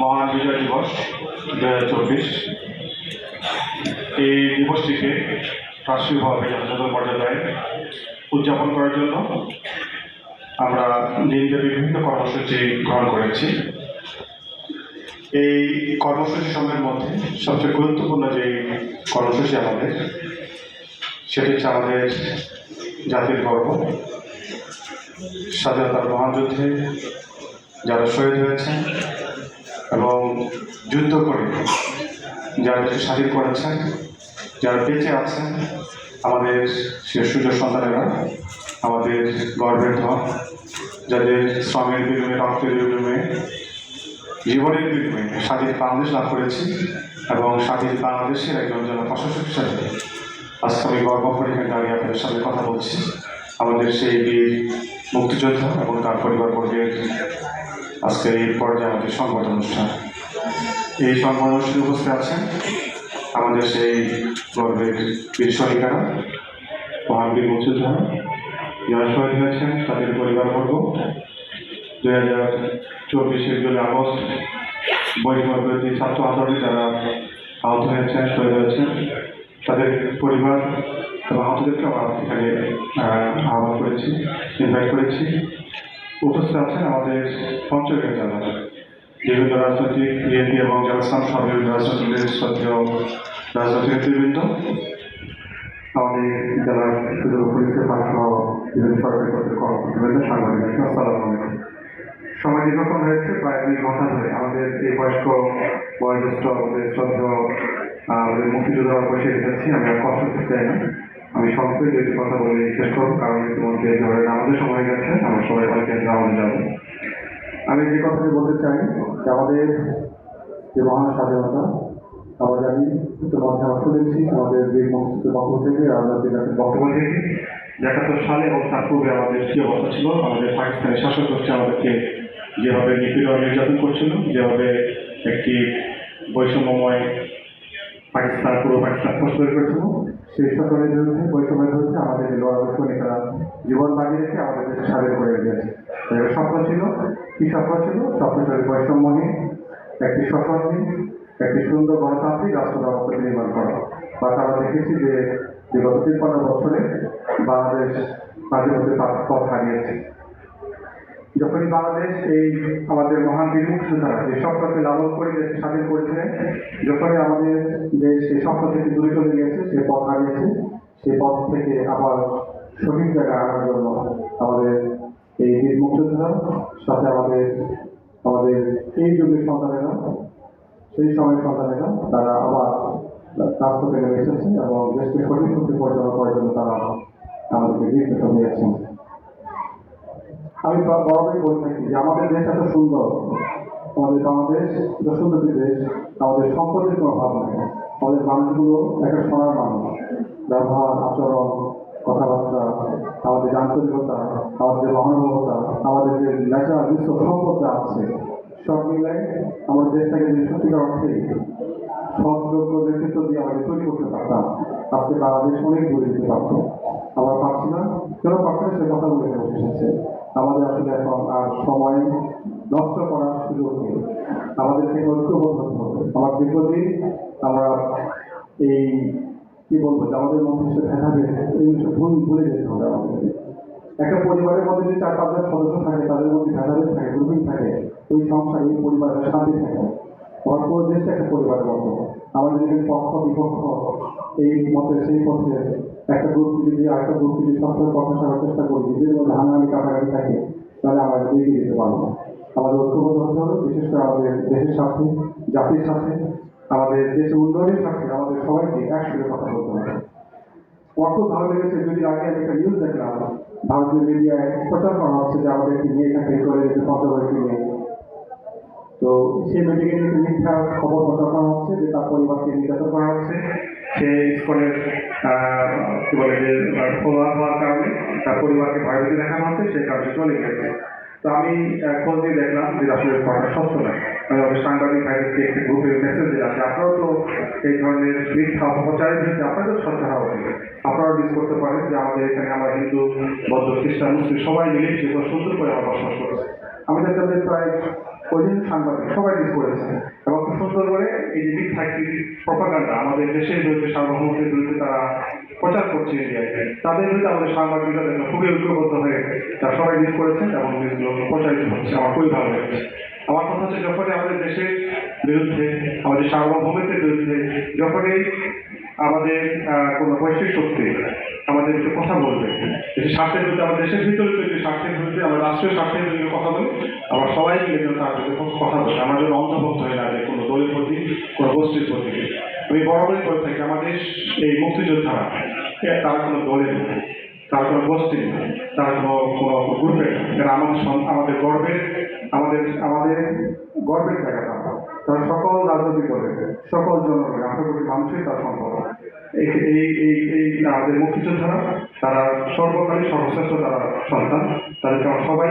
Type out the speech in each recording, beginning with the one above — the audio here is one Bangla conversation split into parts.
মহান বিজয় দিবস দু হাজার চব্বিশ। এই দিবসটিকে রাষ্ট্রীয়ভাবে যথাযথ মর্যাদায় উদযাপন করার জন্য আমরা দিনব্যাপী বিভিন্ন কর্মসূচি গ্রহণ করেছি। এই কর্মসূচি সময়ের মধ্যে সবচেয়ে গুরুত্বপূর্ণ যে কর্মসূচি আমাদের, সেটি হচ্ছে আমাদের জাতির গর্ব। স্বাধীনতার মহাযুদ্ধে যারা শহীদ হয়েছেন এবং যুদ্ধ করে। যারা দেশকে স্বাধীন করেছেন, যারা বেঁচে আছেন, আমাদের সে সুযোগ সন্তানেরা, আমাদের গর্বের ধন, যাদের শ্রমের বিনিময়ে, রক্তের বিনিময়ে, জীবনের বিনিময়ে স্বাধীন বাংলাদেশ লাভ করেছি এবং স্বাধীন বাংলাদেশের একজন জন প্রশাসক হিসাবে আজকে আমি গর্ব করে এখানে দাঁড়িয়ে আপনাদের সাথে কথা বলছি। আমাদের সেই বীর মুক্তিযোদ্ধা এবং তার পরিবারবর্গের আজকে এই পর্যায়ে আমাদের সংবাদ অনুষ্ঠান এই সংবাদ অনুষ্ঠানে উপস্থিত আছেন আমাদের সেই গর্বের বীর সৈনিকারা মহান বীর মুক্তিযোদ্ধা যারা শহীদ হয়েছেন তাদের পরিবারবর্গ। দু হাজার চব্বিশের জুলাই আগস্ট বৈষম্যবিরোধী ছাত্র আন্দোলনে যারা আহত হয়েছেন শহীদ হয়েছেন তাদের পরিবার এবং আহতদেরকে আমরা এখানে আহ, আহ্বান করেছি ইনভাইট করেছি। উপস্থিত আছেন আমাদের পঞ্চগড় জেলার বিভিন্ন রাজনৈতিক বিএনপি এবং জনসাম বিভিন্ন রাজনৈতিক শ্রদ্ধেয় রাজনৈতিক নেতৃবৃন্দ। আমাদের জেলার সুযোগ পুলিশের বিভিন্ন সরকারি কর্মকর্তাবৃন্দ সাংবাদিক আসসালামু আলাইকুম। সময় দীর্ঘক্ষণ হয়েছে, প্রায় দুই ঘণ্টা ধরে আমাদের এই বয়স্ক, বয়োজ্যেষ্ঠ, আমাদের শ্রদ্ধেয়, আমাদের মুক্তিযোদ্ধারা বসে রেখেছি আমি আর কষ্ট চাই না। আমি সংক্ষেপে দুইটি কথা বলে শেষ করব, কারণ ইতিমধ্যে ধরেন আমাদের সময় গেছে, আমরা সবাই অনেকে আমাদের যাব আমি যে কথাটি বলতে চাই, যে আমাদের যে মহান স্বাধীনতা আমরা জানি ইতিমধ্যে আমরা শুনেছি, আমাদের বীর মুক্তিযুদ্ধের পক্ষ থেকে রাজনৈতিক একটা বক্তব্য থেকে যে একাত্তর সালে এবং তার পূর্বে আমাদের কি অবস্থা ছিল, আমাদের পাকিস্তানের শাসক গোষ্ঠী আমাদেরকে যেভাবে নিপীড়ন নির্যাতন করছিল, যেভাবে একটি বৈষম্যময় পাকিস্তান পূর্ব পাকিস্তান প্রস্তুত করেছিল সেই সরকারের বিরুদ্ধে বৈষম্যের বিরুদ্ধে আমাদের এই লড়াই সৈনিকরা জীবন বাজি রেখে আমাদের দেশে স্বাধীন করে দিয়েছে স্বপ্ন ছিল, কি স্বপ্ন ছিল? স্বপ্ন ছিল বৈষম্যহীন একটি সশস্ত্রহীন একটি সুন্দর গণতান্ত্রিক রাষ্ট্র ব্যবস্থা নির্মাণ করা। বা তারা দেখেছি যে বিগত তিপ্পান্ন বছরে বাংলাদেশ মাঝে মধ্যে পথ হারিয়েছে। যখনই বাংলাদেশ এই আমাদের মহান বীর মুক্তিযোদ্ধারা যে স্বপ্নকে লালন করে দেশকে স্বাধীন করেছিলেন যখনই আমাদের দেশ সেই স্বপ্ন থেকে দূরে চলে গেছে, সে পথ হারিয়েছে, সে পথ থেকে আবার সঠিক জায়গায় আনার জন্য আমাদের এই বীর সাথে আমাদের আমাদের এই যুগের সন্তানেরা, সেই সময়ের সন্তানেরা, তারা আবার রাজপথে নেমে এসেছে এবং দেশকে সঠিক পরিচালনা করার জন্য তারা আমাদেরকে নির্দেশন দিয়েছেন। আমি বরাবরই বলে থাকি যে আমাদের দেশ এত সুন্দর। আমাদের বাংলাদেশ এত সুন্দর দেশ, আমাদের সম্পদের কোনো অভাব নেই। আমাদের মানুষগুলো একটা সোনার মানুষ। ব্যবহার, আচরণ, কথাবার্তা, আমাদের আন্তরিকতা, আমাদের মহানুভবতা, আমাদের যে ন্যাচারাল বিশ্ব সম্পদ যা আছে, সব মিলে আমাদের দেশটাকে যদি সত্যিকার অর্থে সহযোগ্য নেতৃত্ব দিয়ে আমাদের তৈরি করতে পারতাম, আজকে বাংলাদেশ অনেক দূরে যেতে পারতো। আমরা পারছি না। কেন পারছি না? সে কথা বলে এসেছে। আমাদের আসলে এখন আর সময় নষ্ট করার সুযোগ নেই। আমাদেরকে ঐক্যবদ্ধ হতে হবে। আমার দীর্ঘদিন আমরা এই, কি বলব, যে আমাদের মধ্যে সে ভেদাভেদ এই বিষয়ে ভুল, ভুলে যেতে হবে আমাদেরকে। একটা পরিবারের মধ্যে যদি চার, পাঁচজন সদস্য থাকে, তাদের মধ্যে ভেদাভেদ থাকে, গ্রুপিং থাকে, ওই সংসার, ওই পরিবারের শান্তি থাকে। আমার পুরো দেশটা একটা পরিবারের মতো আমাদের যদি পক্ষ বিপক্ষ এই মতে সেই পথে একটা গ্রুপ যদি আরেকটা গ্রুপ যদি সবসময় কথা সারার চেষ্টা করি নিজেদের মধ্যে হাঙ্গামি কাটাকাটি থাকে, তাহলে আমরা এগিয়ে যেতে পারব। আমাদের ঐক্যবদ্ধ হতে হবে, বিশেষ করে আমাদের দেশের সাথে জাতির সাথে আমাদের দেশের উন্নয়নের সাথে আমাদের সবাইকে একসঙ্গে কথা বলতে হবে। খুব ভালো লেগেছে, যদি আগে একটা নিউজ দেখলাম, ভারতীয় মিডিয়ায় প্রচার করা হচ্ছে যে আমাদের একটি মেয়ে এখান থেকে চলে গেছে পঞ্চগড় একটি মেয়ে। তো সেই মেয়েটিকে মিথ্যা খবর প্রচার করা হচ্ছে, যে তার পরিবারকে নির্যাতন করা হচ্ছে। সে স্কুলের কি বলে, যে ফলোয়ার হওয়ার কারণে তার পরিবারকে ভয়ভীতি দেখানো হচ্ছে সেই কারণে চলে গেছে। তো আমি খোঁজ দিয়ে দেখলাম যে আসলে কথাটা সত্য নয় আমি আমাদের সাংবাদিক ভাইদেরকে একটি গ্রুপে মেসেজ দিলাম যে, আপনারাও তো এই ধরনের মিথ্যা অপপ্রচারের বিরুদ্ধে আপনাদের সচেতন হওয়া উচিত। আপনারাও ডিস করতে পারেন যে আমাদের এখানে আমরা হিন্দু, বৌদ্ধ, খ্রিস্টান, মুসলিম সবাই মিলে সেগুলো সুন্দর করে আমরা বসবাস করছি। আমি দেখলাম প্রায় ওই জন্য সাংবাদিক সবাই মিস করেছে এবং খুব সুন্দর করে এই যে মিথ্যাকৃত প্রপাগান্ডা আমাদের দেশের বিরুদ্ধে, সার্বভৌমত্বের বিরুদ্ধে তারা প্রচার করছে তাদের বিরুদ্ধে আমাদের সাংবাদিকরা দেখলাম খুবই ঐক্যবদ্ধ হয়ে তারা সবাই মিস করেছেন এবং নিউজগুলো প্রচারিত হচ্ছে, আমার খুবই ভালো লেগেছে। আমার কথা হচ্ছে, যখনই আমাদের দেশের বিরুদ্ধে, আমাদের সার্বভৌমত্বের বিরুদ্ধে, যখনই আমাদের কোনো বৈশ্বিক শক্তি আমাদের কথা বলবে স্বার্থের বিরুদ্ধে, আমাদের দেশের ভিতরে যদি স্বার্থের বিরুদ্ধে আমার রাষ্ট্রীয় স্বার্থের বিরুদ্ধে কথা বলি আমরা সবাই মিলে যেন তার কথা বলে। আমার জন্য অন্তর্ভুক্ত হয়ে না যে কোনো দলের প্রতি, কোনো গোষ্ঠীর প্রতি আমি বরাবরই করে থাকি, আমাদের এই মুক্তিযোদ্ধারা তার কোনো দলের না তার কোনো গোষ্ঠী তার কোনো না আমাদের আমাদের গর্বের, আমাদের আমাদের গর্বের জায়গা তারা। সকল রাজনৈতিক দলের, সকল জনগণের, আশা করি মানুষই তার সম্পদ। এই এই এই আমাদের মুক্তিযোদ্ধারা তারা সর্বকালীন সর্বশ্রেষ্ঠ তারা সন্তান। তাদেরকে আমরা সবাই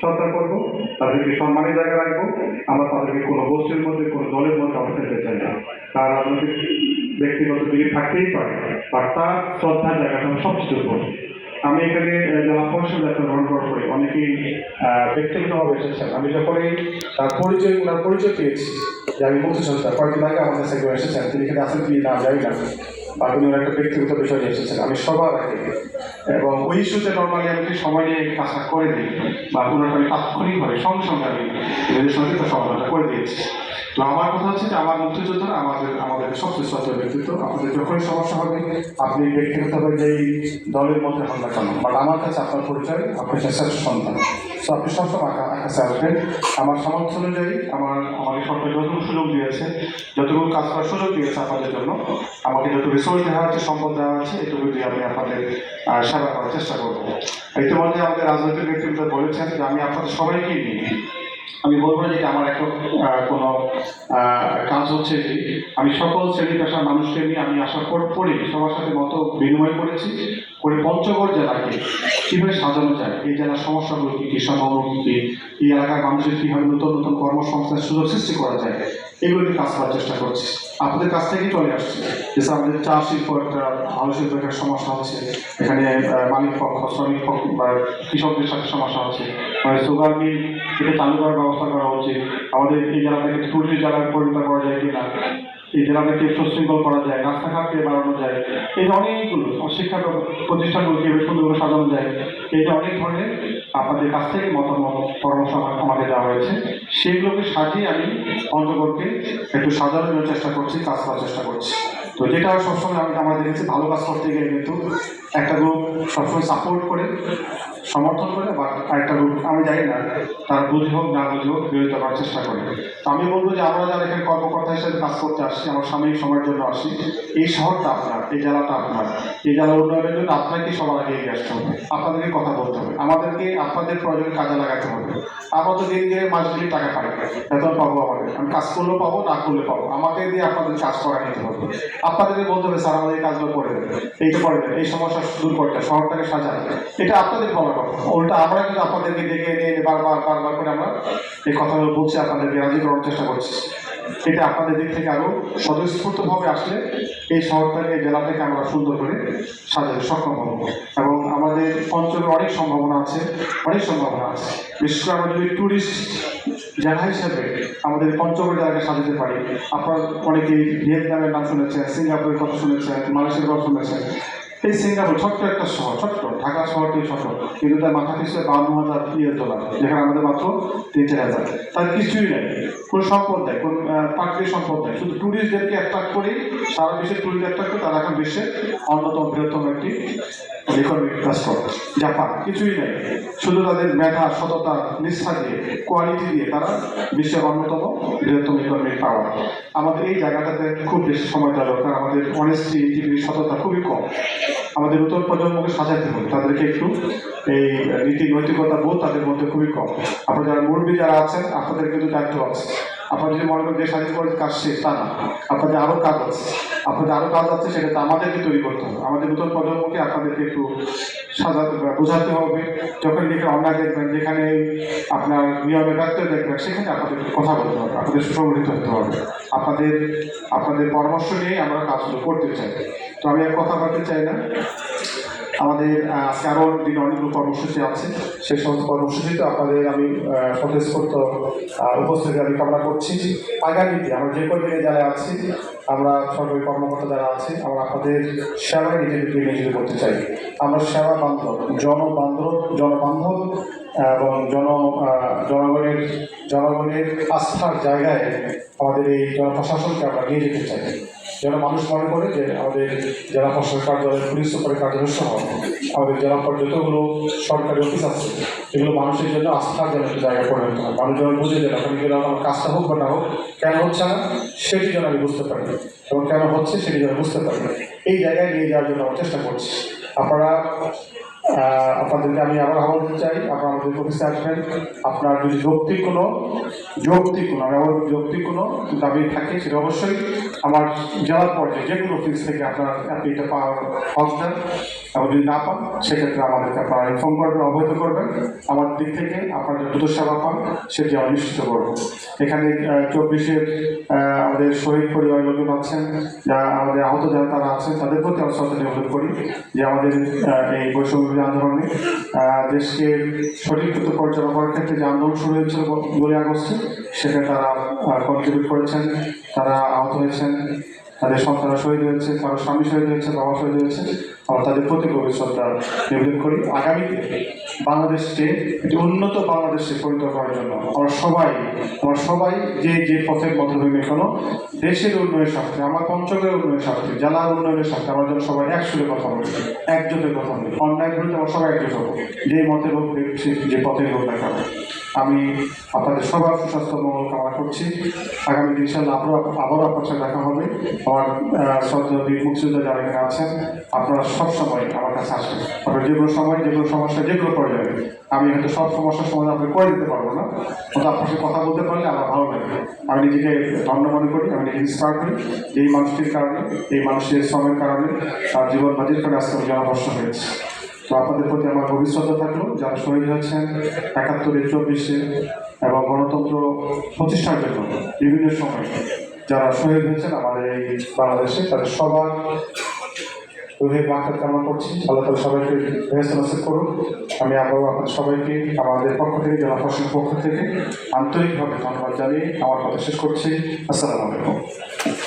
শ্রদ্ধা করব, তাদেরকে সম্মানের জায়গা রাখব। আমরা তাদেরকে কোনো গোষ্ঠীর মধ্যে, কোনো দলের মধ্যে আমরা ফেলতে চাই না। তার রাজনৈতিক ব্যক্তিগত দিকে থাকতেই পারে, আর তার শ্রদ্ধার জায়গাটা আমরা সবচেয়ে উপর আমি এখানে জেলা পরিষদ দায়িত্ব গ্রহণ করার পরে অনেকেই ব্যক্তিগতভাবে এসেছেন। আমি যখনই তার পরিচয়, ওনার পরিচয় পেয়েছি যে আমি মুক্তিযোদ্ধা কয়েকদিন আগে আমাদের কাছে এসেছেন। তিনি এখানে আসেন কি না জানি না। ওনার একটা ব্যক্তিগত বিষয় নিয়ে এসেছেন। আমি সবার আগে এবং ওই ইস্যুতে নর্মালি আমি সময় নিয়ে কাজটা করে দিই বা ওনার আমি তাৎক্ষণিকভাবে সঙ্গে সঙ্গে আমি সঙ্গে তার সমাধানটা করে দিয়েছি। তো আমার কথা হচ্ছে যে আমার মুক্তিযোদ্ধারা আমাদের আমাদের সবচেয়ে সচেতন ব্যক্তিত্ব। আপনাদের যখনই সমস্যা হবে, আপনি ব্যক্তিগতভাবে যেই দলের মধ্যে না কেন বাট আমার কাছে আপনার পরিচয়, আপনার শ্রেষ্ঠ সন্তান। তো আপনি সবসময় আঁকা আসবেন আমার সামর্থ্য অনুযায়ী আমার আমাকে সরকার যতটুকু সুযোগ দিয়েছে, যতটুকু কাজ করার সুযোগ দিয়েছে আপনাদের জন্য, আমাকে যত রিসোর্স দেওয়া হচ্ছে সম্পদ দেওয়া হচ্ছে এটুকু দিয়ে আমি আপনাদের সেবা করার চেষ্টা করব। ইতিমধ্যে আমাদের রাজনৈতিক ব্যক্তিত্ব বলেছেন যে আমি আপনাদের সবাইকে নিই আমি বলব যে আমার একটা কোনো কাজ হচ্ছে যে আমি সকল শ্রেণি পেশার মানুষকে নিয়ে আমি আসার পর সবার সাথে মত বিনিময় করেছি, করে পঞ্চগড় জেলাকে কীভাবে সাজানো যায়, এই জেলার সমস্যাগুলো কী কী সম্ভাবনা কী এই এলাকার মানুষের কীভাবে নতুন নতুন কর্মসংস্থানের সুযোগ সৃষ্টি করা যায় এগুলো নিয়ে কাজ করার চেষ্টা করছি। আপনাদের কাছ থেকেই চলে আসছে যে আমাদের চা শিল্প একটা ভালো শিল্প, একটা সমস্যা হচ্ছে। এখানে মালিক পক্ষ, শ্রমিক পক্ষ কৃষকদের সাথে সমস্যা হচ্ছে। মানে সুগার মিল এটা চালু করার ব্যবস্থা করা উচিত। আমাদের এই জেলাটাকে টুরিস্ট জেলায় পরিণত করা যায় কিনা, এই জেলাটাকে সুশৃঙ্খল করা যায় রাস্তাঘাটকে বাড়ানো যায়, এই অনেকগুলো শিক্ষা প্রতিষ্ঠানগুলোকে এভাবে সুন্দর সাজানো যায় যে অনেক ধরনের আপনাদের কাছ থেকে মতামত পরামর্শ আমা- আমাকে দেওয়া হয়েছে। সেগুলোকে সাজিয়ে আমি অন্তর্গতকে একটু সাজানোর চেষ্টা করছি, কাজ করার চেষ্টা করছি। তো যেটা সবসময় আমি আমরা দেখেছি ভালো কাজ করতে গেলে কিন্তু একটা গ্রুপ সবসময় সাপোর্ট করে সমর্থন করে বা আরেকটা গ্রুপ আমি জানি না, তারা বুঝে হোক, না বুঝে হোক, বিরোধিতা করার চেষ্টা করে। তো আমি বলব যে আমরা যারা এখানে কর্মকর্তা হিসেবে কাজ করতে আসছি, আমরা সাময়িক সময়ের জন্য আসি এই শহরটা আপনার, এই জেলাটা আপনার, এই জেলা উন্নয়নের জন্য আপনাকে সবার আগে এগিয়ে আসতে হবে, আপনাদেরকে কথা বলতে হবে, আমাদেরকে, আপনাদের প্রয়োজনে কাজে লাগাতে হবে। আমরা তো দিন দিনে মাসগুলি টাকা পাই বেতন পাবো আমাদের। আমি কাজ করলেও পাবো, না করলে পাবো। আমাকে দিয়ে আপনাদের কাজ করা নিতে হবে। আপনাদেরকে বলতে হবে, স্যার, আমাদের কাজগুলো করে দেবে এইটা করে দেবে এই সমস্যা দূর করতে, শহরটাকে সাজায় এটা আপনাদের কথা উল্টা আমরা কিন্তু আপনাদেরকে ডেকে নিয়ে বারবার বারবার করে আমরা এই কথাগুলো বলছি, আপনাদেরকে রাজি করার চেষ্টা করছি। এটা আপনাদের দিক থেকে আরও স্বতঃস্ফূর্তভাবে আসলে এই শহরটাকে জেলাটাকে আমরা সুন্দর করে সাজাতে সক্ষম হব। এবং আমাদের অঞ্চলে অনেক সম্ভাবনা আছে, অনেক সম্ভাবনা আছে। বিশেষ করে আমরা যদি ট্যুরিস্ট জেলা হিসেবে আমাদের পঞ্চগড় জেলাকে সাজাতে পারি, আপনার অনেকেই ভিয়েতনামের নাম শুনেছেন, সিঙ্গাপুরের কথা শুনেছেন, মালয়েশিয়ার কথা শুনেছেন। এই সিঙ্গাপুর ছোট্ট একটা শহর, ছোট্ট, ঢাকা শহরটি ছোট কিন্তু তার মাথা পিছু বাউন্ন হাজার ইয়ে ডলার যেখানে আমাদের মাত্র তিন চার হাজার। তার কিছুই নেই, কোনো সম্পদ নেই, কোন প্রাকৃতিক সম্পদ নেই। শুধু ট্যুরিস্টদেরকে অ্যাট্রাক্ট করেই সারা বিশ্বের ট্যুরিস্ট অ্যাট্রাক্ট করে তারা এখন বিশ্বের অন্যতম বৃহত্তম একটি ইকোনমিক রাষ্ট্র জাপান, কিছুই নেই। শুধু তাদের মেধা, সততা, নিষ্ঠা দিয়ে কোয়ালিটি দিয়ে তারা বিশ্বের অন্যতম বৃহত্তম ইকোনমিক পাওয়ার আমাদের এই জায়গাটাতে খুব বেশি সময় দেওয়া দরকার। আমাদের অনেস্টি ইন্টিগ্রিটি সততা খুবই কম। আমাদের নতুন প্রজন্মকে সাজাতে হবে। তাদেরকে একটু এই নীতি নৈতিকতা বোধ তাদের মধ্যে খুবই কম। আপনারা যারা মুরব্বী যারা আছেন, আপনাদের কিন্তু দায়িত্ব আছে। আপনারা যদি মনে করেন যে স্বাধীন করে কাজ শেষ তা না। আপনাদের আরও কাজ আছে। আপনাদের আরও কাজ আছে, সেটা তো আমাদেরকে তৈরি করতে হবে। আমাদের নতুন প্রজন্মকে আপনাদেরকে একটু সাজাতে বোঝাতে হবে। যখন যেখানে অন্যায় দেখবেন, যেখানে আপনার নিয়মে ব্যর্থ দেখবেন, সেখানে আপনাদের কথা বলতে হবে, আপনাদের সুসংগঠিত হতে হবে। আপনাদের আপনাদের পরামর্শ নিয়েই আমরা কাজগুলো করতে চাই। তো আমি আর কথা বলতে চাই না। আমাদের আজকে আরও দিন অনেকগুলো কর্মসূচি আছে। সেই সমস্ত কর্মসূচিতে আপনাদের আমি স্বতঃস্ফূর্ত উপস্থিতি আমি কামনা করছি। আগামীতে আমরা যে কদিনে যারা আছি, আমরা সরকারি কর্মকর্তা যারা আছি, আমরা আপনাদের সেবায় নিজেদেরকে নিয়োজিত করতে চাই। আমরা সেবা বান্ধব, জনবান্ধব জনবান্ধব, এবং জন জনগণের জনগণের আস্থার জায়গায় আমাদের এই জনপ্রশাসনকে আমরা নিয়ে যেতে চাই। যেন মানুষ মনে করে যে আমাদের জেলা প্রশাসন কার্যালয়, পুলিশ সুপার কার্যালয় সহ আমাদের জেলা পর্যায়ে যতগুলো সরকারি অফিস আছে। এগুলো মানুষের জন্য আস্থার জন্য একটা জায়গা করে নিতে হয়। মানুষ যেন বুঝে যে ওখানে গেলে আমার কাজটা হোক বা না হোক, কেন হচ্ছে না, সেটি যেন আমি বুঝতে পারি। এবং কেন হচ্ছে, সেটি যেন বুঝতে পারি। এই জায়গায় নিয়ে যাওয়ার জন্য আমরা চেষ্টা করছি। আপনারা আপনাদেরকে আমি আবার আহ্বান করতে চাই, আপনারা আমাদের অফিসে আসবেন। আপনার যদি যৌক্তিক কোনো যৌক্তিক কোনো, আমি আবার যৌক্তিক কোনো দাবি থাকে, সেটা অবশ্যই আমার জেলার পর্যায়ে যে কোনো অফিস থেকে আপনার আপনি এটা পাওয়ার হক দেন এবং যদি না পান, সেক্ষেত্রে আমাদেরকে আপনারা ইনফর্ম করবেন, অবহিত করবেন। আমার দিক থেকে আপনার দ্রুত সেবা পান, সেটি আমরা নিশ্চিত করব। এখানে চব্বিশের আমাদের শহীদ পরিবারের লোকজন আছেন, যা আমাদের আহত যারা, তারা আছেন, তাদের প্রতি আমরা শ্রদ্ধা নিবেদন করি যে আমাদের এই বৈষম্য আন্দোলনে দেশকে সঠিকভাবে পরিচালনা করার ক্ষেত্রে যে আন্দোলন শুরু হয়েছিল জুলাই আগস্টে, সেখানে তারা কন্ট্রিবিউট করেছেন। তারা আহত হয়েছেন তাদের সন্তানরা শহীদ হয়েছে কারও স্বামী শহীদ হয়েছে বাবা শহীদ হয়েছে। আমরা তাদের প্রতি গভীর শ্রদ্ধা নিবেদন করি। আগামীতে বাংলাদেশকে একটি উন্নত বাংলাদেশে পরিণত করার জন্য আমরা সবাই আমরা সবাই যে যে পথের মধ্যে হইবে দেশের উন্নয়নের স্বার্থে, আমার পঞ্চগড়ের উন্নয়নের স্বার্থে, জেলার উন্নয়নের স্বার্থে আমরা যেন সবাই একসুরে কথা বলি, একজোটের কথা বলি। অন্যায় বিরুদ্ধে আমরা সবাই একজোট হব। যে মতের হোক, যে পথে হোক না কেন। আমি আপনাদের সবার সুস্বাস্থ্য মঙ্গল কামনা করছি। আগামী দিন ইনশাল্লাহ আবারও আবারও আপনার সাথে দেখা হবে। আমার শ্রদ্ধা মুক্তিযোদ্ধা যারা এখানে আছেন, আপনারা সব সময় আমার কাছে আসবেন আপনার যে কোনো সময় যে কোনো সমস্যা যে কোনো পর্যায়ে আমি হয়তো সব সমস্যার সমাধান আপনি করে দিতে পারব না। কিন্তু আপনার সাথে কথা বলতে পারলে আমার ভালো লাগে আমি নিজেকে ধন্য মনে করি, আমি নিজেকে ইন্সপায়ার করি। এই মানুষটির কারণে, এই মানুষের শ্রমের কারণে তার জীবন বাজির করে আজকে জনবর্ষ হয়েছে। তো আপনাদের প্রতি আমার ভবিষ্যৎ থাকল। যারা শহীদ হয়েছেন একাত্তরে চব্বিশে এবং গণতন্ত্র প্রতিষ্ঠার জন্য বিভিন্ন সময় যারা শহীদ হয়েছেন আমাদের এই বাংলাদেশে, তাদের সবার রুহের মাখাত কামনা করছি। আল্লাহ তালা সবাইকে ভেস্ত নসিব করুন আমি আবারও সবাইকে, আমাদের পক্ষ থেকে জেলা প্রশাসনের পক্ষ থেকে আন্তরিকভাবে ধন্যবাদ জানিয়ে আমার কথা শেষ করছি। আসসালামু আলাইকুম।